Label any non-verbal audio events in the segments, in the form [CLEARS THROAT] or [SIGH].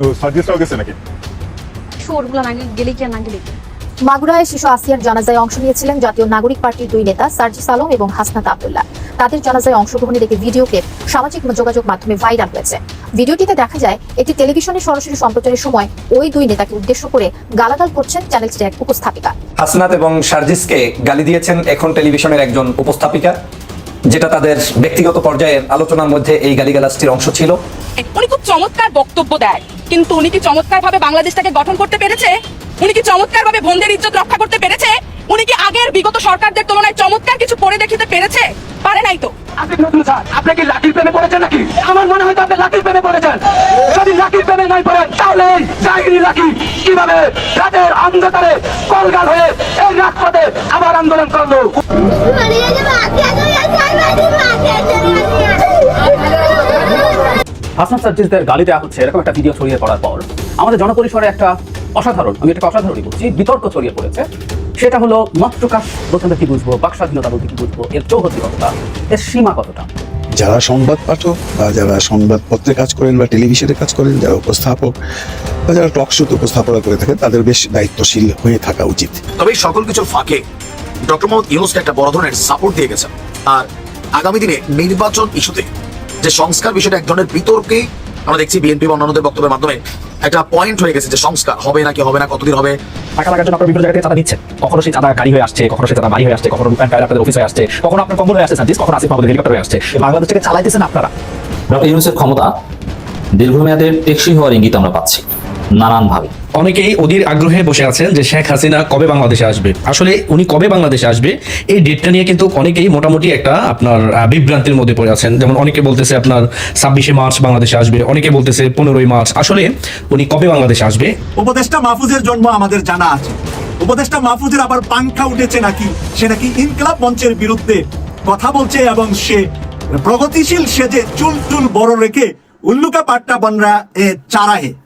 তো সার্জিসটাও গেছে নাকি? ওরগুলো না গেলে কি আর না গেলে মাগুরায় শিশু আসিয়ার জানাজায় অংশ নিয়েছিলেন জাতীয় নাগরিক পার্টির দুই নেতা সার্জিস আলম এবং হাসনাত আব্দুল্লাহ। তাদের জানাজায় অংশগ্রহণের একটি ভিডিও ক্লিপ সামাজিক যোগাযোগ মাধ্যমে ভাইরাল হয়েছে। ভিডিওটিতে দেখা যায় একটি টেলিভিশনে সরাসরি সম্প্রচারের সময় ওই দুই নেতাকে উদ্দেশ্য করে গালাগাল করছেন চ্যানেলটির এক উপস্থাপিকা। হাসনাত এবং শারজিসকে গালি দিয়েছেন এখন টেলিভিশনের একজন উপস্থাপিকা যেটা তাদের ব্যক্তিগত পর্যায়ের আলোচনার মধ্যে এই গালিগালাজটির অংশ ছিল। উনি খুব চমৎকার বক্তব্য দেয়। কিন্তু উনি কি চমৎকার ভাবে বাংলাদেশটাকে গঠন করতে পেরেছে? উনি কি চমৎকার ভাবে বন্ধের ইজ্জত রক্ষা করতে পেরেছে? উনি কি আগের বিগত সরকারদের তুলনায় চমৎকার কিছু করে দেখিতে পেরেছে? পারে নাই তো। আপনি নতুন স্যার? আপনি কি লাঠির প্রেমে পড়েছেন নাকি? আমার মনে হয় আপনি লাঠির প্রেমে পড়েছেন। যদি লাঠির প্রেমে নাই পড়েন তাহলে জাহিরি লাঠি। কীভাবে রাতের অন্ধকারে কলগাল হয়ে এই রাজপথে আবার আন্দোলন করল? হাসনাত সার্জিসদের গালি দেওয়া হচ্ছে এরকম একটা ভিডিও ছড়িয়ে পড়ার পর আমাদের জনপরিসরে একটা অসাধারণ আমি এটাকে অসাধারণই বলছি বিতর্ক ছড়িয়ে পড়েছে। সেটা হলো মাতৃকাশ বলতে আমরা কি বুঝব বাক স্বাধীনতা বলতে কি বুঝব এর চৌহদ্দি কতটা এর সীমা কতটা? যারা সংবাদ পাঠক বা যারা সংবাদপত্রে কাজ করেন বা টেলিভিশনে কাজ করেন যারা উপস্থাপক বা যারা টক শোতে উপস্থাপনা করে থাকেন তাদের বেশ দায়িত্বশীল হয়ে থাকা উচিত। তবে এই সকল কিছুর ফাঁকে ডক্টর মোহাম্মদ ইউনুসকে একটা বড় ধরনের সাপোর্ট দিয়ে গেছেন। আর আগামী দিনে নির্বাচন ইস্যুতে যে সংস্কার বিষয়টা এক ধরনের বিতর্কে আমরা দেখছি বিএনপি বা অন্যান্যদের বক্তব্যের মাধ্যমে। একটা পয়েন্ট হয়ে গেছে যে সংস্কার হবে নাকি হবে না কতদিন হবে? টাকা লাগার জন্য আপনার বিভিন্ন জায়গায় চাঁদা কখনো সেই চাঁদা গাড়ি হয়ে আসছে কখনো সেই চাঁদা বাড়ি হয়ে আসছে কখনো রূপায়ণ আপনাদের অফিস হয়ে আসছে কখনো আপনার কম্বল হয়ে আসছে কখনো আসিফ আমাদের হেলিকপ্টার হয়ে আসছে। বাংলাদেশ থেকে চালাইতেছেন আপনারা। ডক্টর ইউনুসের ক্ষমতা দীর্ঘমেয়াদের টেকসই হওয়ার ইঙ্গিত আমরা পাচ্ছি। নানানভাবে। অনেকেই অধীর আগ্রহে বসে আছেন যে শেখ হাসিনা কবে বাংলাদেশে আসবে। আসলে উনি কবে বাংলাদেশে আসবে এই ডেটটা নিয়ে কিন্তু অনেকেই মোটামুটি একটা আপনার আহ, বিভ্রান্তির মধ্যে পড়ে আছেন। যেমন অনেকে বলতেছে আপনার ছাব্বিশে মার্চ বাংলাদেশে আসবে অনেকে বলতেছে পনেরোই মার্চ। আসলে উনি কবে বাংলাদেশে আসবে? উপদেষ্টা মাহফুজের জন্ম আমাদের জানা আছে। উপদেষ্টা মাহফুজের আবার পাংখা উঠেছে নাকি? সে নাকি ইনকলাব মঞ্চের বিরুদ্ধে কথা বলছে এবং সে প্রগতিশীল সেজে চুল চুল বড় রেখে উল্লুকা পাট্টা বনরা এ চারাহে।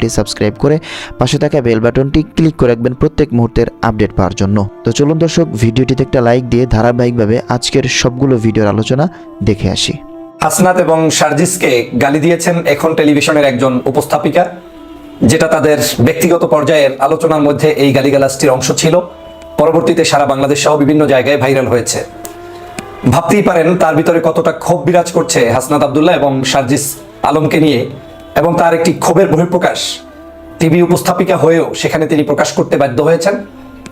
চ্যানেলটি সাবস্ক্রাইব করে পাশে থাকা বেল বাটনটি ক্লিক করে রাখবেন প্রত্যেক মুহূর্তের আপডেট পাওয়ার জন্য। তো চলুন দর্শক, ভিডিওটিতে একটা লাইক দিয়ে ধারাবাহিকভাবে আজকের সবগুলো ভিডিওর আলোচনা দেখে আসি। হাসনাত এবং শারজিসকে গালি দিয়েছেন এখন টেলিভিশনের একজন উপস্থাপিকা, যেটা তাদের ব্যক্তিগত পর্যায়ের আলোচনার মধ্যে এই গালিগালাজটির অংশ ছিল। পরবর্তীতে সারা বাংলাদেশ সহ বিভিন্ন জায়গায় ভাইরাল হয়েছে। ভাবতেই পারেন তার ভিতরে কতটা ক্ষোভ বিরাজ করছে হাসনাত আবদুল্লাহ এবং শারজিস আলমকে নিয়ে। এবং তার একটি ক্ষোভের বহিঃপ্রকাশ টিভি উপস্থাপিকা হয়েও সেখানে তিনি প্রকাশ করতে বাধ্য হয়েছেন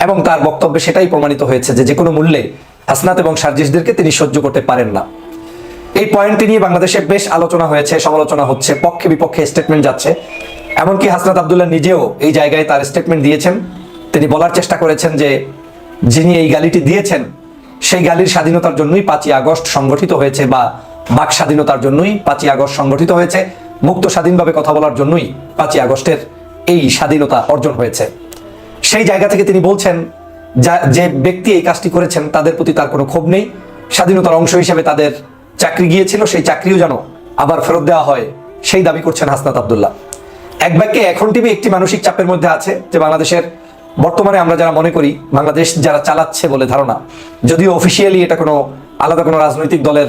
এবং তার বক্তব্যে সেটাই প্রমাণিত হয়েছে যে যে কোনো মূল্যে হাসনাত এবং শারজিসদেরকে তিনি সহ্য করতে পারেন না। এই পয়েন্টটি নিয়ে বাংলাদেশে বেশ আলোচনা হয়েছে, সমালোচনা হচ্ছে, পক্ষে বিপক্ষে স্টেটমেন্ট যাচ্ছে। এমনকি হাসনাত আবদুল্লাহ নিজেও এই জায়গায় তার স্টেটমেন্ট দিয়েছেন। তিনি বলার চেষ্টা করেছেন যে যিনি এই গালিটি দিয়েছেন, সেই গালির স্বাধীনতার জন্যই পাঁচই আগস্ট সংগঠিত হয়েছে বা বাক স্বাধীনতার জন্যই পাঁচই আগস্ট সংগঠিত হয়েছে। মুক্ত স্বাধীনভাবে কথা বলার জন্যই পাঁচই আগস্টের এই স্বাধীনতা অর্জন হয়েছে। সেই জায়গা থেকে তিনি বলছেন, যা- যে ব্যক্তি এই কাজটি করেছেন, তাদের প্রতি তার কোনো ক্ষোভ নেই। স্বাধীনতার অংশ হিসেবে তাদের চাকরি গিয়েছিল, সেই চাকরিও যেন আবার ফেরত দেওয়া হয়, সেই দাবি করছেন হাসনাত আবদুল্লাহ। এক ব্যাগকে এখন টিভি একটি মানসিক চাপের মধ্যে আছে যে বাংলাদেশের বর্তমানে আমরা যারা মনে করি, বাংলাদেশ যারা চালাচ্ছে বলে ধারণা, যদিও অফিসিয়ালি এটা কোনো আলাদা কোনো রাজনৈতিক দলের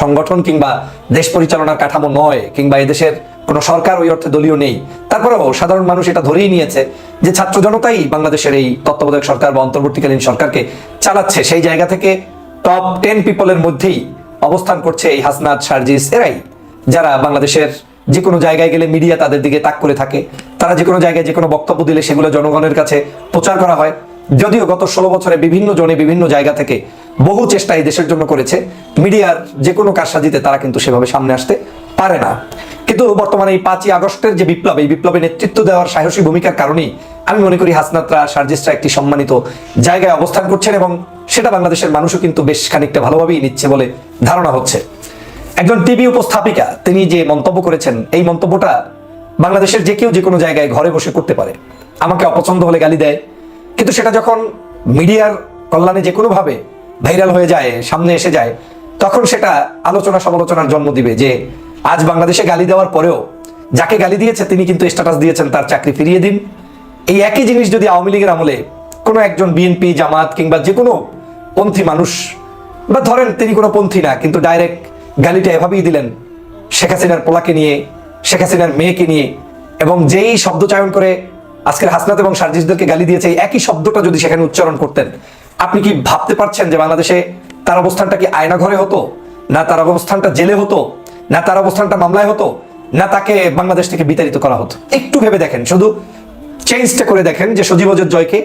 সংগঠন কিংবা দেশ পরিচালনার কাঠামো নয়, কিংবা এদেশের কোনো সরকার ওই অর্থে দলীয় নেই। তারপরেও সাধারণ মানুষ এটা ধরেই নিয়েছে যে ছাত্র জনতাই বাংলাদেশের এই তত্ত্বাবধায়ক সরকার বা অন্তর্বর্তীকালীন সরকারকে চালাচ্ছে। সেই জায়গা থেকে টপ টেন পিপলের মধ্যেই অবস্থান করছে এই হাসনাত সার্জিস। এরাই যারা বাংলাদেশের যে কোনো জায়গায় গেলে মিডিয়া তাদের দিকে তাক করে থাকে। তারা যে কোনো জায়গায় যে কোনো বক্তব্য দিলে সেগুলো জনগণের কাছে প্রচার করা হয়। যদিও গত ষোলো বছরে বিভিন্ন জনে বিভিন্ন জায়গা থেকে বহু চেষ্টা এই দেশের জন্য করেছে, মিডিয়ার যে কোনো কারসাজিতে তারা কিন্তু সেভাবে সামনে আসতে পারে না। কিন্তু বর্তমানে এই পাঁচই আগস্টের যে বিপ্লব, এই বিপ্লবে নেতৃত্ব দেওয়ার সাহসী ভূমিকার কারণেই আমি মনে করি হাসনাতরা সার্জিসরা একটি সম্মানিত জায়গায় অবস্থান করছেন এবং সেটা বাংলাদেশের মানুষও কিন্তু বেশ খানিকটা ভালোভাবেই নিচ্ছে বলে ধারণা হচ্ছে। একজন টিভি উপস্থাপিকা, তিনি যে মন্তব্য করেছেন, এই মন্তব্যটা বাংলাদেশের যে কেউ যে কোনো জায়গায় ঘরে বসে করতে পারে। আমাকে অপছন্দ হলে গালি দেয় কিন্তু সেটা যখন মিডিয়ার কল্যাণে যে কোনোভাবে ভাইরাল হয়ে যায়, সামনে এসে যায়, তখন সেটা আলোচনা সমালোচনার জন্ম দিবে যে আজ বাংলাদেশে গালি দেওয়ার পরেও যাকে গালি দিয়েছে তিনি কিন্তু স্ট্যাটাস দিয়েছেন, তার চাকরি ফিরিয়ে দিন। এই একই জিনিস যদি আওয়ামী লীগের আমলে কোনো একজন বিএনপি জামাত কিংবা যে কোনো পন্থী মানুষ, বা ধরেন তিনি কোনো পন্থী না, কিন্তু ডাইরেক্ট গালিটা এভাবেই দিলেন শেখ হাসিনার পোলাকে নিয়ে, শেখ হাসিনার মেয়েকে নিয়ে, এবং যেই শব্দ চয়ন করে আজকের হাসনাত এবং সার্জিসদেরকে গালি দিয়েছে একই শব্দটা যদি সেখানে উচ্চারণ করতেন, আপনি কি ভাবতে পারছেন যে বাংলাদেশে তার অবস্থানটা কি আয়না ঘরে হতো? না তার অবস্থানটা জেলে হতো? না তার অবস্থানটা মামলায় হতো? না তাকে বাংলাদেশ থেকে বিতাড়িত করা হতো? একটু ভেবে দেখেন, শুধু চেঞ্জটা করে দেখেন যে সজীবজের জয়কে,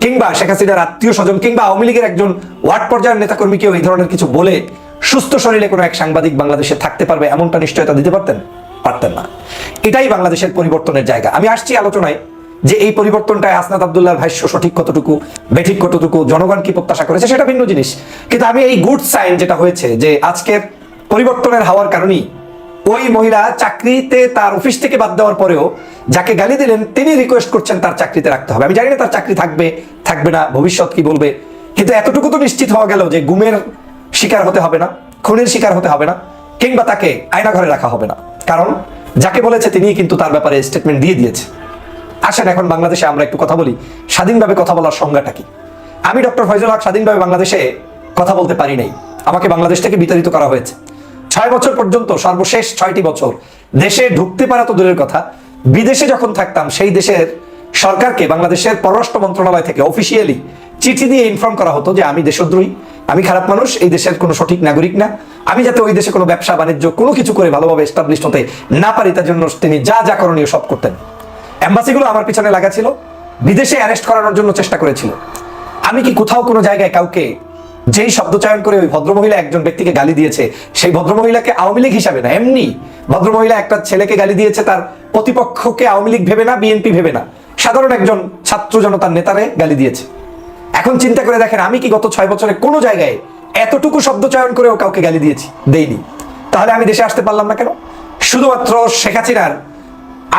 কিংবা শেখ হাসিনার আত্মীয় স্বজন, কিংবা আওয়ামী লীগের একজন ওয়ার্ড পর্যায়ের নেতাকর্মীকেও এই ধরনের কিছু বলে সুস্থ শরীরে কোনো এক সাংবাদিক বাংলাদেশে থাকতে পারবে এমনটা নিশ্চয়তা দিতে পারতেন? পারতেন না। এটাই বাংলাদেশের পরিবর্তনের জায়গা। আমি আসছি আলোচনায়। যে এই পরিবর্তনটায় আসনাদ আবদুল্লাহর ভাষ্য সঠিক কতটুকু, বেঠিক কতটুকু, জনগণ কি প্রত্যাশা করেছে সেটা ভিন্ন জিনিস। কিন্তু আমি এই গুড সাইন যেটা হয়েছে যে আজকের পরিবর্তনের হওয়ার কারণেই ওই মহিলা চাকরিতে তার অফিস থেকে বাদ দেওয়ার পরেও যাকে গালি দিলেন, তিনি রিকোয়েস্ট করছেন তার চাকরিতে রাখতে হবে। আমি জানি না তার চাকরি থাকবে থাকবে না, ভবিষ্যৎ কি বলবে, কিন্তু এতটুকু তো নিশ্চিত হওয়া গেল যে গুমের শিকার হতে হবে না, খুনের শিকার হতে হবে না, কিংবা তাকে আয়না ঘরে রাখা হবে না। কারণ যাকে বলেছে তিনি কিন্তু তার ব্যাপারে স্টেটমেন্ট দিয়ে দিয়েছে। আসেন, এখন বাংলাদেশে আমরা একটু কথা বলি। স্বাধীনভাবে কথা বলার সংজ্ঞাটা কি? আমি ডক্টর ফয়জুল হক স্বাধীনভাবে বাংলাদেশে কথা বলতে পারি নাই। আমাকে বাংলাদেশ থেকে বিতাড়িত করা হয়েছে। ছয় বছর পর্যন্ত, সর্বশেষ ছয়টি বছর, দেশে ঢুকতে পারা তো দূরের কথা। বিদেশে যখন থাকতাম, সেই দেশের সরকারকে বাংলাদেশের পররাষ্ট্র মন্ত্রণালয় থেকে অফিসিয়ালি চিঠি দিয়ে ইনফর্ম করা হতো যে আমি দেশদ্রোহী, আমি খারাপ মানুষ, এই দেশের কোনো সঠিক নাগরিক না। আমি যাতে ওই দেশে কোনো ব্যবসা বাণিজ্য কোনো কিছু করে ভালোভাবে এস্টাবলিশ হতে না পারি, তার জন্য তিনি যা যা করণীয় সব করতেন। অ্যাম্বাসিগুলো আমার পিছনে লাগা ছিল। বিদেশে অ্যারেস্ট করানোর জন্য চেষ্টা করেছিল। আমি কি কোথাও কোনো জায়গায় কাউকে যেই শব্দচয়ন করে ওই ভদ্রমহিলা একজন ব্যক্তিকে গালি দিয়েছে, সেই ভদ্রমহিলাকে আওয়ামী লীগ হিসাবে না, এমনি ভদ্রমহিলা একটা ছেলেকে গালি দিয়েছে, তার প্রতিপক্ষকে আওয়ামী লীগ ভেবে না বিএনপি ভেবে না। সাধারণ একজন ছাত্র জনতার নেতারে গালি দিয়েছে। এখন চিন্তা করে দেখেন, আমি কি গত ছয় বছরে কোনো জায়গায় এতটুকু শব্দ চয়ন করেও কাউকে গালি দিয়েছি, দেইনি। তাহলে আমি দেশে আসতে পারলাম না কেন? শুধুমাত্র শেখ হাসিনার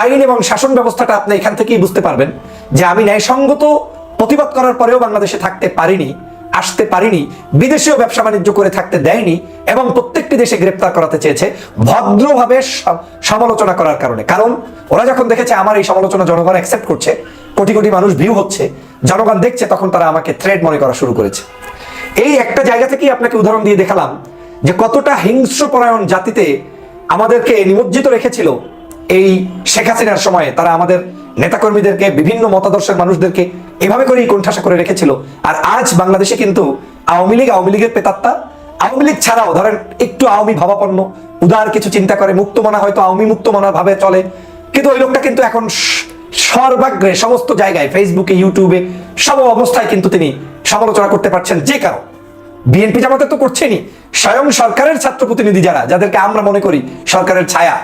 আইন এবং শাসন ব্যবস্থাটা আপনি এখান থেকেই বুঝতে পারবেন যে আমি ন্যায়সঙ্গত প্রতিবাদ করার পরেও বাংলাদেশে থাকতে পারিনি, আসতে পারিনি, বিদেশেও ব্যবসা বাণিজ্য করে থাকতে দেয়নি এবং প্রত্যেকটি দেশে গ্রেপ্তার করাতে চেয়েছে, ভদ্রভাবে সমালোচনা করার কারণে। কারণ ওরা যখন দেখেছে আমার এই সমালোচনা জনগণ অ্যাকসেপ্ট করছে, কোটি কোটি মানুষ ভিউ হচ্ছে, জনগণ দেখছে, তখন তারা আমাকে থ্রেড মনে করা শুরু করেছে। এই একটা জায়গা থেকেই আপনাকে উদাহরণ দিয়ে দেখালাম যে কতটা হিংস্রপরায়ণ জাতিতে আমাদেরকে নিমজ্জিত রেখেছিল এই শেখ হাসিনার সময়ে তারা আমাদের নেতাকর্মীদেরকে, বিভিন্ন মতাদর্শের মানুষদেরকে এভাবে করেই কোণঠাসা করে রেখেছিল। আর আজ বাংলাদেশে কিন্তু আওয়ামী লীগ আওয়ামী লীগের পেতাত্তা। আওয়ামী লীগ ছাড়াও ধরেন একটু আওয়ামী ভাবাপন্ন। উদার কিছু চিন্তা করে মুক্ত মনা হয়তো আওয়ামী মুক্ত মনা ভাবে চলে। কিন্তু ওই লোকটা কিন্তু এখন সর্বাগ্রে সমস্ত জায়গায় ফেসবুকে ইউটিউবে সব অবস্থায় কিন্তু তিনি সমালোচনা করতে পারছেন যে কারও বিএনপি জামাতে তো করছেনই। স্বয়ং সরকারের ছাত্র প্রতিনিধি যারা, যাদেরকে আমরা মনে করি সরকারের ছায়া।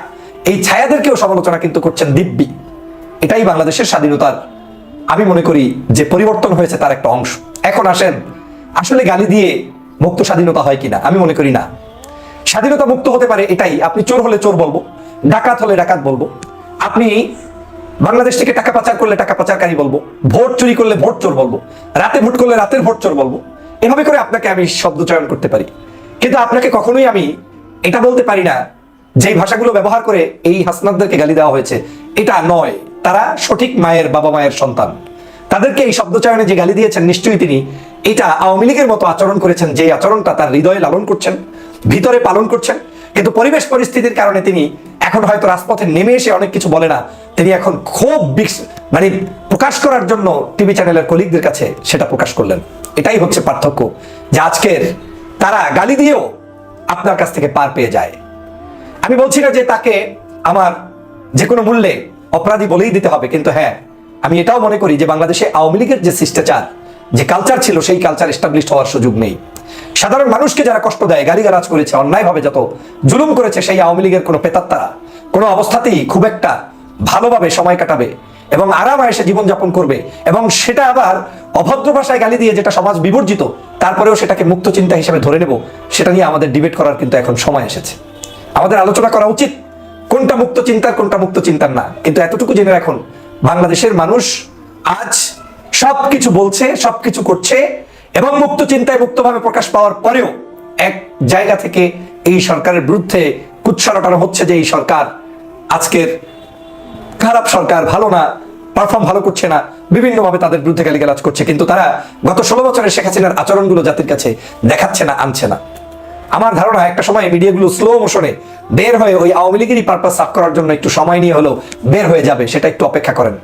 এই ছায়াদেরকেও সমালোচনা কিন্তু করছেন দিব্যি। এটাই বাংলাদেশের স্বাধীনতার, আমি মনে করি, যে পরিবর্তন হয়েছে তার একটা অংশ। এখন আসেন, আসলে গালি দিয়ে মুক্ত স্বাধীনতা হয় কিনা, আমি মনে করি না। স্বাধীনতা মুক্ত হতে পারে এটাই, আপনি চোর হলে চোর বলব, ডাকাত হলে ডাকাত বলব। আপনি বাংলাদেশ থেকে টাকা পাচার করলে টাকা পাচারকারী বলব, ভোট চুরি করলে ভোট চোর বলব, রাতে ভোট করলে রাতের ভোট চোর বলব, এভাবে করে আপনাকে আমি শব্দ চয়ন করতে পারি। কিন্তু আপনাকে কখনোই আমি এটা বলতে পারি না যেই ভাষাগুলো ব্যবহার করে এই হাসনাদদেরকে গালি দেওয়া হয়েছে, এটা নয়। তারা সঠিক মায়ের বাবা মায়ের সন্তান। তাদেরকে এই শব্দ চয়নে যে গালি দিয়েছেন, নিশ্চয়ই তিনি, এটা আওয়ামী লীগের মতো আচরণ করেছেন যে আচরণটা তার হৃদয়ে লালন করছেন, ভিতরে পালন করছেন। কিন্তু পরিবেশ পরিস্থিতির কারণে তিনি এখন হয়তো রাজপথে নেমে এসে অনেক কিছু বলে না। তিনি এখন খুব মানে প্রকাশ করার জন্য টিভি চ্যানেলের কলিগদের কাছে সেটা প্রকাশ করলেন। এটাই হচ্ছে পার্থক্য। যে আজকের তারা গালি দিয়েও আপনার কাছ থেকে পার পেয়ে যায়। আমি বলছি না যে তাকে আমার যে কোনো মূল্যে অপরাধী বলেই দিতে হবে, কিন্তু হ্যাঁ আমি এটাও মনে করি যে বাংলাদেশে আওয়ামী লীগের যে শিষ্টাচার, যে কালচার ছিল, সেই কালচার এস্টাবলিশ হওয়ার সুযোগ নেই। সাধারণ মানুষকে যারা কষ্ট দেয়, গালিগালাজ করেছে, অন্যায়ভাবে যত জুলুম করেছে, সেই আওয়ামী লীগের কোনো পেতাত্তারা কোনো অবস্থাতেই খুব একটা ভালোভাবে সময় কাটাবে এবং আরাম এসে জীবনযাপন করবে এবং সেটা আবার অভদ্র ভাষায় গালি দিয়ে যেটা সমাজ বিবর্জিত, তারপরেও সেটাকে মুক্ত চিন্তা হিসেবে ধরে নেব, সেটা নিয়ে আমাদের ডিবেট করার কিন্তু এখন সময় এসেছে। আমাদের আলোচনা করা উচিত। কোনটা মুক্ত চিন্তার, কোনটা মুক্ত চিন্তার না। কিন্তু এতটুকু জেনে রাখুন, বাংলাদেশের মানুষ আজ সবকিছু বলছে, সবকিছু করছে এবং মুক্ত চিন্তায় মুক্তভাবে প্রকাশ পাওয়ার পরেও এক জায়গা থেকে এই সরকারের বিরুদ্ধে কুৎসা হচ্ছে যে এই সরকার আজকের খারাপ সরকার ভালো না পারফর্ম ভালো করছে না, বিভিন্নভাবে তাদের বিরুদ্ধে গালিগালাজ করছে। কিন্তু তারা গত ষোলো বছরের শেখ হাসিনার আচরণগুলো জাতির কাছে দেখাচ্ছে না, আনছে না। আমার ধারণা একটা সময় মিডিয়াগুলো স্লো মোশনে বের হয়ে ওই আওয়ামী লীগেরই পারপাস সাফ করার জন্য একটু সময় নিয়ে হলেও বের হয়ে যাবে, সেটা একটু অপেক্ষা করেন।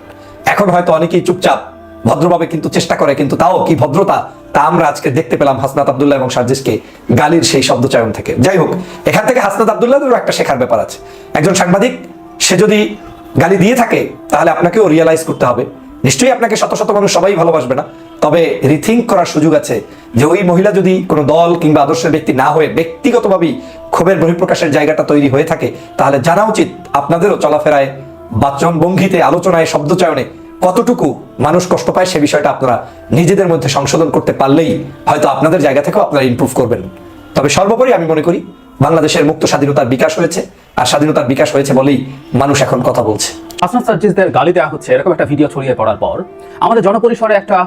এখন হয়তো অনেকেই চুপচাপ, ভদ্রভাবে কিন্তু চেষ্টা করে, কিন্তু তাও কি ভদ্রতা? তা আমরা আজকে দেখতে পেলাম হাসনাত আবদুল্লাহ এবং সার্জিসকে গালির সেই শব্দচয়ন থেকে। যাই হোক, এখান থেকে হাসনাত আবদুল্লাহেরও একটা শেখার ব্যাপার আছে। একজন সাংবাদিক, সে যদি গালি দিয়ে থাকে, তাহলে আপনাকেও রিয়েলাইজ করতে হবে। নিশ্চয়ই আপনাকে শত শত মানুষ সবাই ভালোবাসবে না। তবে রিথিঙ্ক করার সুযোগ আছে যে ওই মহিলা যদি কোনো দল কিংবা আদর্শের ব্যক্তি না হয়ে ব্যক্তিগতভাবেই ক্ষোভের বহিঃপ্রকাশের জায়গাটা তৈরি হয়ে থাকে, তাহলে জানা উচিত আপনাদেরও চলাফেরায় বাচন ভঙ্গিতে, আলোচনায়, শব্দচয়নে কতটুকু মানুষ কষ্ট পায় সে বিষয়টা আপনারা নিজেদের মধ্যে সংশোধন করতে পারলেই হয়তো আপনাদের জায়গা থেকেও আপনারা ইমপ্রুভ করবেন। তবে সর্বোপরি আমি মনে করি বাংলাদেশের মুক্ত স্বাধীনতার বিকাশ হয়েছে, আর স্বাধীনতার বিকাশ হয়েছে বলেই মানুষ এখন কথা বলছে। হাসনাত সার্জিসদের গালি দেওয়া হচ্ছে এরকম একটা ভিডিও ছড়িয়ে পড়ার পর আমাদের জনপরিসরে একটা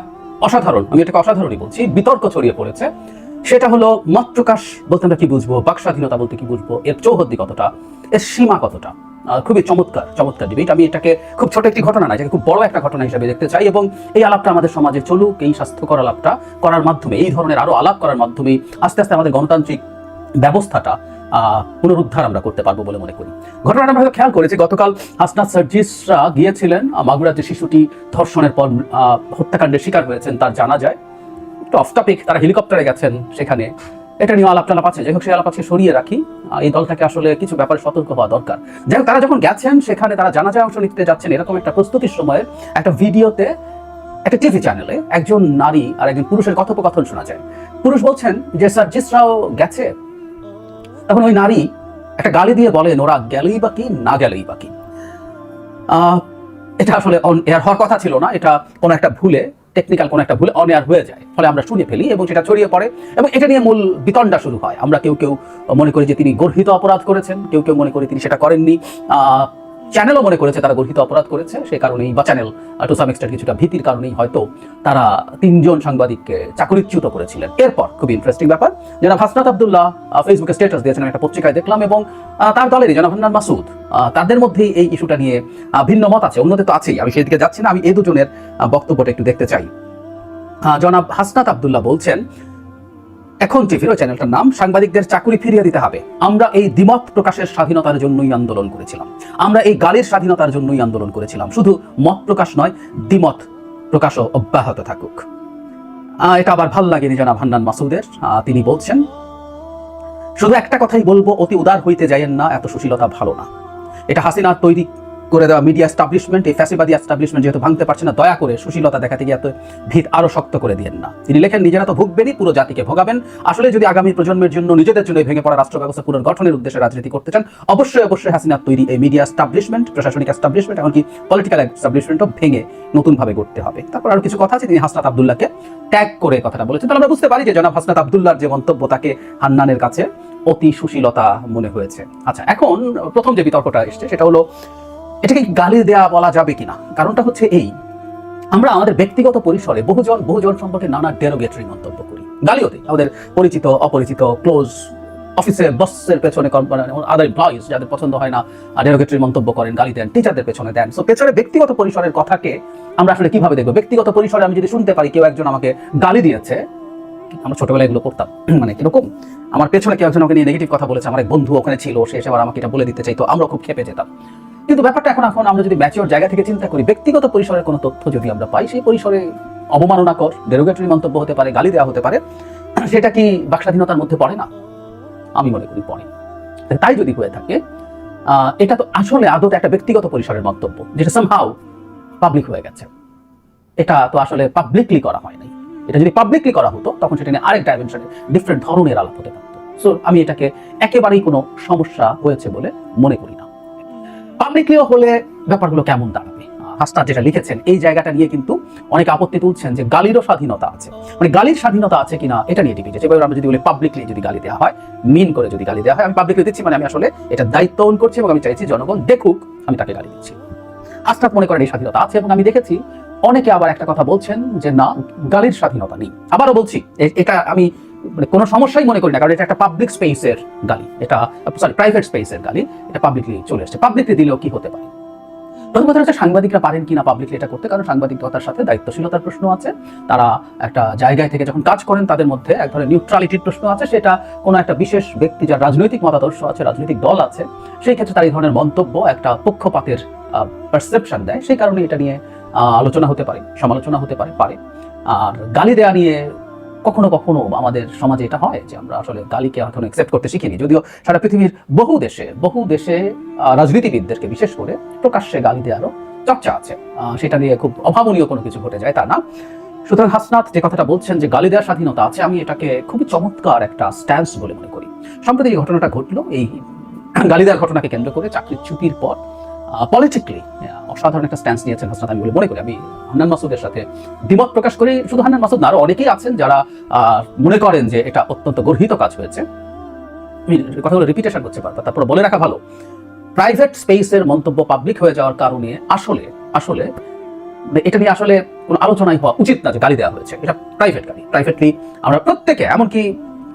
অসাধারণ, আমি এটাকে অসাধারণই বলছি, বিতর্ক ছড়িয়ে পড়েছে। সেটা হলো মত প্রকাশ বলতে আমরা কি বুঝব বাক স্বাধীনতা বলতে কি বুঝব, এর চৌহদ্দি কতটা, এর সীমা কতটা? খুবই চমৎকার চমৎকার ডিবেট আমি এটাকে খুব ছোট একটি ঘটনা না এটাকে খুব বড় একটা ঘটনা হিসেবে দেখতে চাই এবং এই আলাপটা আমাদের সমাজে চলুক, এই স্বাস্থ্যকর আলাপটা করার মাধ্যমে, এই ধরনের আরও আলাপ করার মাধ্যমে আস্তে আস্তে আমাদের গণতান্ত্রিক ব্যবস্থাটা পুনরুদ্ধার আমরা করতে পারব বলে মনে করি। ঘটনাটা আমরা খেয়াল করেছি গতকাল হাসনাত সার্জিসরা গিয়েছিলেন আহ, মাগুরার যে শিশুটি ধর্ষণের পর হত্যাকাণ্ডের শিকার হয়েছেন তার জানা যায়। একটু অফ টপিক তারা হেলিকপ্টারে গেছেন সেখানে। এটা নিয়ে আলাপ টালাপ আছে। যাই হোক সেই আলাপ আছে সরিয়ে রাখি। এই দলটাকে আসলে কিছু ব্যাপারে সতর্ক হওয়া দরকার। যাই হোক তারা যখন গেছেন সেখানে তারা জানা যায় অংশ নিতে যাচ্ছেন এরকম একটা প্রস্তুতির সময় একটা ভিডিওতে একটা টিভি চ্যানেলে একজন নারী আর একজন পুরুষের কথোপকথন শোনা যায়। পুরুষ বলছেন যে সার্জিসরাও গেছে? তখন ওই নারী একটা গালি দিয়ে বলেন, ওরা গেলেই বা কি, না গেলেই বা কি? এটা আসলে অন এয়ার হওয়ার কথা ছিল না, এটা কোনো একটা ভুলে টেকনিক্যাল কোনো একটা ভুলে অন এয়ার হয়ে যায়। ফলে আমরা শুনে ফেলি এবং সেটা ছড়িয়ে পড়ে এবং এটা নিয়ে মূল বিতণ্ডা শুরু হয়। আমরা কেউ কেউ মনে করি যে তিনি গর্হিত অপরাধ করেছেন, কেউ কেউ মনে করি তিনি সেটা করেননি। চ্যানেলও মনে করেছে তারা গর্হিত অপরাধ করেছে সেই কারণেই বা চ্যানেল টু সাম এক্সটেন্ট কিছুটা ভীতির কারণেই হয়তো তারা তিনজন সাংবাদিককে চাকরিচ্যুত করেছিলেন। এরপর খুব ইন্টারেস্টিং ব্যাপার যারা হাসনাত আবদুল্লাহ ফেসবুকে স্ট্যাটাস দিয়েছেন একটা পত্রিকায় দেখলাম এবং তার দলেরই জনাব হান্নান মাসুদ তাদের মধ্যেই এই ইস্যুটা নিয়ে ভিন্ন মত আছে অন্যদের তো আছেই, আমি সেই দিকে যাচ্ছি না, আমি এই দুজনের বক্তব্যটা একটু দেখতে চাই। জনাব হাসনাত আবদুল্লাহ বলছেন এখন টিভির ওই চ্যানেলটার নাম সাংবাদিকদের চাকরি ফিরিয়ে দিতে হবে, আমরা এই দ্বিমত প্রকাশের স্বাধীনতার জন্যই আন্দোলন করেছিলাম। আমরা এই গালির স্বাধীনতার জন্যই আন্দোলন করেছিলাম। শুধু মত প্রকাশ নয়, দ্বিমত প্রকাশও অব্যাহত থাকুক। এটা আবার ভালো লাগেনি জনাব হান্নান মাসুদের। তিনি বলছেন, শুধু একটা কথাই বলব, অতি উদার হইতে যাইয়েন না, এত সুশীলতা ভালো না। এটা হাসিনার তৈরি করে দেওয়া মিডিয়া এস্টাবলিশমেন্ট এই ফ্যাসিবাদী এস্টাবলিশমেন্ট যেহেতু ভাঙতে পারছে না, দয়া করে সুশীলতা দেখাতে গিয়ে এত ভিত আরও শক্ত করে দিয়েন না। তিনি লেখেন, নিজেরা তো ভুগবেনই, পুরো জাতিকে ভোগাবেন। আসলে যদি আগামী প্রজন্মের জন্য নিজেদের জন্য ভেঙে পড়া রাষ্ট্র ব্যবস্থা পুনর্গঠনের উদ্দেশ্যে রাজনীতি করতে চান, অবশ্যই অবশ্যই হাসিনার তৈরি এই মিডিয়া এস্টাবলিশমেন্ট প্রশাসনিক এস্টাবলিশমেন্ট এমনকি পলিটিক্যাল এস্টাবলিশমেন্টও ভেঙে নতুনভাবে গড়তে হবে। তারপর আরও কিছু কথা আছে, তিনি হাসনাত আবদুল্লাহকে ট্যাগ করে কথাটা বলেছেন। তাহলে আমরা বুঝতে পারি যে জনাব হাসনাত আবদুল্লাহর যে মন্তব্য, তাকে হান্নানের কাছে অতি সুশীলতা মনে হয়েছে। আচ্ছা এখন প্রথম যে বিতর্কটা এসছে, সেটা হলো এটাকে গালি দেয়া বলা যাবে কিনা? কারণটা হচ্ছে এই। আমরা আমাদের ব্যক্তিগত পরিসরে বহুজন বহুজন সম্পর্কে নানা ডেরোগেটরি মন্তব্য করি। গালিও দিই। আমাদের পরিচিত, অপরিচিত ক্লোজ অফিসে বসের পেছনে আদার এমপ্লয়িজ যাদের পছন্দ হয় না ডেরোগেটরি মন্তব্য করেন, গালি দেন টিচারদের পেছনে দেন। সো পেছনে ব্যক্তিগত পরিসরের কথাকে আমরা আসলে কীভাবে দেখব? ব্যক্তিগত পরিসরে আমি যদি শুনতে পারি, কেউ একজন আমাকে গালি দিয়েছে, আমরা ছোটবেলায় এগুলো করতাম [CLEARS THROAT] মানে কীরকম? আমার পেছনে কেউ একজন আমাকে নিয়ে নেগেটিভ কথা বলেছে, আমার এক বন্ধু ওখানে ছিল, সে এসে আমাকে এটা বলে দিতে চাইতো, আমরা খুব খেপে যেতাম। কিন্তু ব্যাপারটা এখন এখন আমরা যদি ম্যাচিওর জায়গা থেকে চিন্তা করি, ব্যক্তিগত পরিসরের কোনো তথ্য যদি আমরা পাই, সেই পরিসরে অবমাননা কর ডেরোগেটরি মন্তব্য হতে পারে, গালি দেওয়া হতে পারে, [CLEARS THROAT] সেটা কি বাকস্বাধীনতার মধ্যে পড়ে না? আমি মনে করি পড়ে। তাই যদি হয়ে থাকে এটা তো আসলে আদত একটা ব্যক্তিগত পরিসরের মন্তব্য, যেটা সামহাও পাবলিক হয়ে গেছে। এটা তো আসলে পাবলিকলি করা হয় নাই। এটা যদি পাবলিকলি করা হতো, তখন সেটা নিয়ে আরেক ডাইমেনশনে ডিফারেন্ট ধরনের আলাপ হতে পারতো। সো আমি এটাকে একেবারেই কোনো সমস্যা হয়েছে বলে মনে করি পাবলিকলিও হলে ব্যাপারগুলো কেমন দাঁড়াবে? হাসনাত যেটা লিখেছেন, এই জায়গাটা নিয়ে কিন্তু অনেকে আপত্তি তুলছেন যে গালিরও স্বাধীনতা আছে। মানে গালির স্বাধীনতা আছে কিনা, এটা নিয়ে ডিবেট যেভাবে আমরা যদি বলি পাবলিকলি যদি গালি দেওয়া হয় মিন করে যদি গালি দেওয়া হয়, আমি পাবলিকলি দিচ্ছি মানে আমি আসলে এটা দায়িত্ব ওন করছি এবং আমি চাইছি জনগণ দেখুক আমি তাকে গালি দিচ্ছি। হাসনাত মনে করেন এই স্বাধীনতা আছে এবং আমি দেখেছি, অনেকে আবার একটা কথা বলছেন যে না, গালির স্বাধীনতা নেই। আবারও বলছি এটা আমি মানে কোনো সমস্যাই মনে করি না, কারণ এটা একটা পাবলিক স্পেসের গালি। এটা সরি প্রাইভেট স্পেসের গালি, এটা পাবলিকলি চলে আসছে। পাবলিকলি দিলেও কি হতে পারে? প্রথম কথা হচ্ছে সাংবাদিকরা পারেন কিনা পাবলিকলি এটা করতে, কারণ সাংবাদিকতার সাথে দায়িত্বশীলতার প্রশ্ন আছে। তারা একটা জায়গায় থেকে যখন কাজ করেন, তাদের মধ্যে এক ধরনের নিউট্রালিটির প্রশ্ন আছে। সেটা কোনো একটা বিশেষ ব্যক্তি, যার রাজনৈতিক মতাদর্শ আছে, রাজনৈতিক দল আছে, সেই ক্ষেত্রে তার এই ধরনের মন্তব্য একটা পক্ষপাতের পারসেপশন দেয়। সেই কারণে এটা নিয়ে আলোচনা হতে পারে, সমালোচনা হতে পারে পারে। আর গালি দেওয়া নিয়ে কখনো কখনো আমাদের সমাজে এটা হয় যে আমরা আসলে গালিকে এখনও একসেপ্ট করতে শিখিনি। যদিও সারা পৃথিবীর বহু দেশে বহু দেশে রাজনীতিবিদদেরকে বিশেষ করে প্রকাশ্যে গালি দেওয়ারও চর্চা আছে। সেটা নিয়ে খুব অভাবনীয় কোনো কিছু ঘটে যায় তা না। সুতরাং হাসনাত যে কথাটা বলছেন যে গালি দেওয়ার স্বাধীনতা আছে, আমি এটাকে খুবই চমৎকার একটা স্ট্যান্স বলে মনে করি। সম্প্রতি এই ঘটনাটা ঘটলো, এই গালি দেওয়ার ঘটনাকে কেন্দ্র করে চাকরির ছুটির পর পলিটিক্যালি অসাধারণ একটা স্ট্যান্স নিয়েছেন হাসনাত আমি বলে মনে করি আমি হান্নান মাসুদের সাথে দ্বিমত প্রকাশ করি। শুধু হান্নান মাসুদ না, আরও অনেকেই আছেন যারা মনে করেন যে এটা অত্যন্ত গর্হিত কাজ হয়েছে। কথাগুলো রিপিটেশন করতে পারব, তারপরে বলে রাখা ভালো। প্রাইভেট স্পেসের মন্তব্য পাবলিক হয়ে যাওয়ার কারণে আসলে আসলে, এটা নিয়ে আসলে কোনো আলোচনাই হওয়া উচিত না যে গালি দেওয়া হয়েছে। এটা প্রাইভেট গালি। প্রাইভেটলি আমরা প্রত্যেকে, এমনকি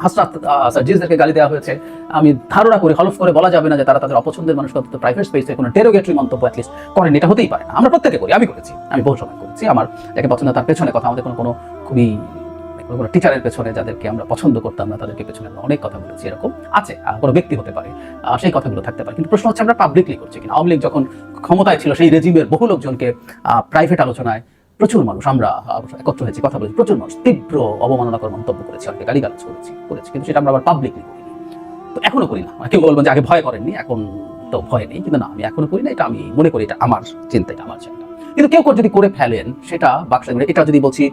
হাসনাত সার্জিসদেরকে গালি দেওয়া হয়েছে। আমি ধারণা করি, হলফ করে বলা যাবে না যে তারা তাদের অপছন্দের মানুষকে অন্তত প্রাইভেট স্পেসে কোনো ডেরোগেটরি মন্তব্য অ্যাটলিস্ট করেন। এটা হতেই পারে না। আমরা প্রত্যেকে করি, আমি করেছি, আমি বহু সময় করেছি। আমার যাকে পছন্দ তার পেছনে কথা, আমাদের কোনো কোনো খুবই, কোনো টিচারের পেছনে যাদেরকে আমরা পছন্দ করতাম না, তাদেরকে পেছনে আমরা অনেক কথা বলেছি, এরকম আছে কোনো ব্যক্তি হতে পারে সেই কথাগুলো থাকতে পারে। কিন্তু প্রশ্ন হচ্ছে, আমরা পাবলিকলি করছি কিনা? আওয়ামী লীগ যখন ক্ষমতায় ছিল, সেই রেজিমের বহু লোকজনকে প্রাইভেট আলোচনায় প্রচুর মানুষ, আমরা একত্র হয়েছি, কথা বলেছি, প্রচুর মানুষ, তীব্র অবমাননাকর মন্তব্য করেছি, অনেকে গালিগালাজ করেছি করেছি, কিন্তু সেটা আমরা আবার পাবলিকলি করিনি। তো এখনও করি না, কেউ বলবেন যে আগে ভয় করেননি, এখন তো ভয় নেই, কিন্তু না, আমি এখনও করি না, এটা আমি মনে করি, এটা আমার চিন্তা, এটা আমার চিন্তা। কিন্তু কেউ যদি করে ফেলেন, সেটা বাক স্বাধীনতা এটা যদি বলছি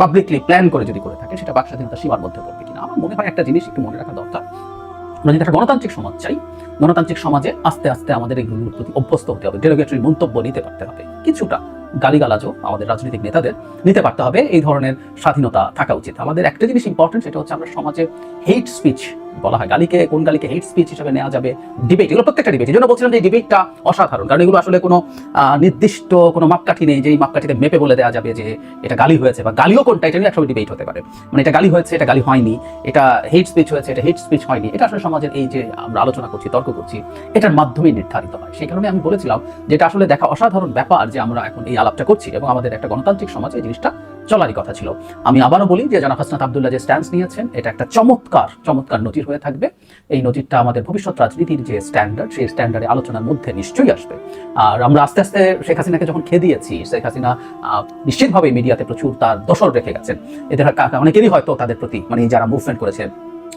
পাবলিকলি প্ল্যান করে যদি করে থাকে, সেটা বাক স্বাধীনতা সীমার মধ্যে পড়বে কিনা। আমার মনে হয় একটা জিনিস একটু মনে রাখা দরকার। আমরা যদি একটা গণতান্ত্রিক সমাজ চাই, গণতান্ত্রিক সমাজে আস্তে আস্তে আমাদের এগুলোর প্রতি অভ্যস্ত হতে হবে ডেরোগেটরি মন্তব্য নিতে পারতে হবে, কিছুটা। গালিগালাজও আমাদের রাজনৈতিক নেতাদের নিতে পারতে হবে। এই ধরনের স্বাধীনতা থাকা উচিত। আমাদের একটা জিনিস ইম্পর্টেন্ট সেটা হচ্ছে আমরা সমাজে হেট স্পিচ বলা হয়। গালিকে, কোন গালিকে হেট স্পিচ হিসেবে নেওয়া যাবে? ডিবেট এগুলো প্রত্যেকটা ডিবেট এই জন্য বলছিলাম যে ডিবেটটা অসাধারণ। কারণ এগুলো আসলে কোনো নির্দিষ্ট কোনো মাপকাঠি নেই যে এই মাপকাঠিতে মেপে বলে দেওয়া যাবে যে এটা গালি হয়েছে বা গালিও কোনটা, এটা নিয়ে একসময় ডিবেট হতে পারে। মানে এটা গালি হয়েছে, এটা গালি হয়নি, এটা হেট স্পিচ হয়েছে, এটা হেট স্পিচ হয়নি, এটা আসলে সমাজের এই যে আমরা আলোচনা করছি, তর্ক করছি, এটার মাধ্যমেই নির্ধারিত হয়। সেই কারণে আমি বলেছিলাম যে এটা আসলে দেখা অসাধারণ ব্যাপার যে আমরা এখন এই আলাপটা করছি এবং আমাদের একটা গণতান্ত্রিক সমাজে এই জিনিসটা চলারই কথা ছিল। আমি আবারও বলি যে জানাব হাসনাত আবদুল্লাহ যে স্ট্যান্স নিয়েছেন, এটা একটা চমৎকার চমৎকার নজির হয়ে থাকবে। এই নজিরটা আমাদের ভবিষ্যৎ রাজনীতির যে স্ট্যান্ডার্ড সেই স্ট্যান্ডার্ডে আলোচনার মধ্যে নিশ্চয়ই আসবে। আর আমরা আস্তে আস্তে শেখ হাসিনাকে যখন খেয়ে দিয়েছি শেখ হাসিনা নিশ্চিতভাবে মিডিয়াতে প্রচুর তার দোষর রেখে গেছেন। এদের অনেকেরই হয়তো তাদের প্রতি মানে যারা মুভমেন্ট করেছে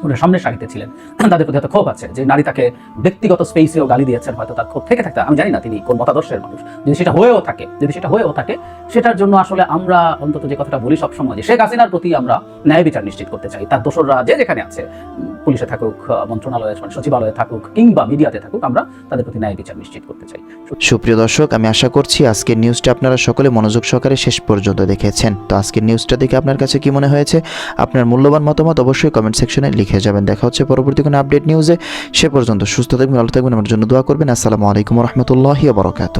ওনার সামনের সারিতে ছিলেন। তাদের প্রতি হয়তো ক্ষোভ আছে যে নারী তাকে ব্যক্তিগত স্পেসেও গালি দিয়েছেন, হয়তো তার ক্ষোভ থেকে থাকতে আমি জানি না তিনি কোন মতাদর্শের মানুষ। যদি সেটা হয়েও থাকে, যদি সেটা হয়েও থাকে, সেটার জন্য আসলে আমরা অন্তত যে কথাটা বলি সবসময় যে শেখ হাসিনার প্রতি আমরা ন্যায় বিচার নিশ্চিত করতে চাই। তার দোসররা যে যেখানে আছে, পুলিশে থাকুক, মন্ত্রণালয়ে মানে সচিবালয়ে থাকুক, কিংবা মিডিয়াতে থাকুক, আমরা তাদের প্রতি ন্যায় বিচার নিশ্চিত করতে চাই। সুপ্রিয় দর্শক, আমি আশা করছি আজকের নিউজটা আপনারা সকলে মনোযোগ সহকারে শেষ পর্যন্ত দেখেছেন। তো আজকের নিউজটা দেখে আপনার কাছে কি মনে হয়েছে? আপনার মূল্যবান মতামত অবশ্যই কমেন্ট সেকশনে লিখে যাবেন। দেখা হচ্ছে পরবর্তী কোনো আপডেট নিউজে সে পর্যন্ত সুস্থ থাকবেন, ভালো থাকবেন। আমার জন্য দোয়া করবেন। আসসালামু আলাইকুম রহমতুল্লাহি বরকাত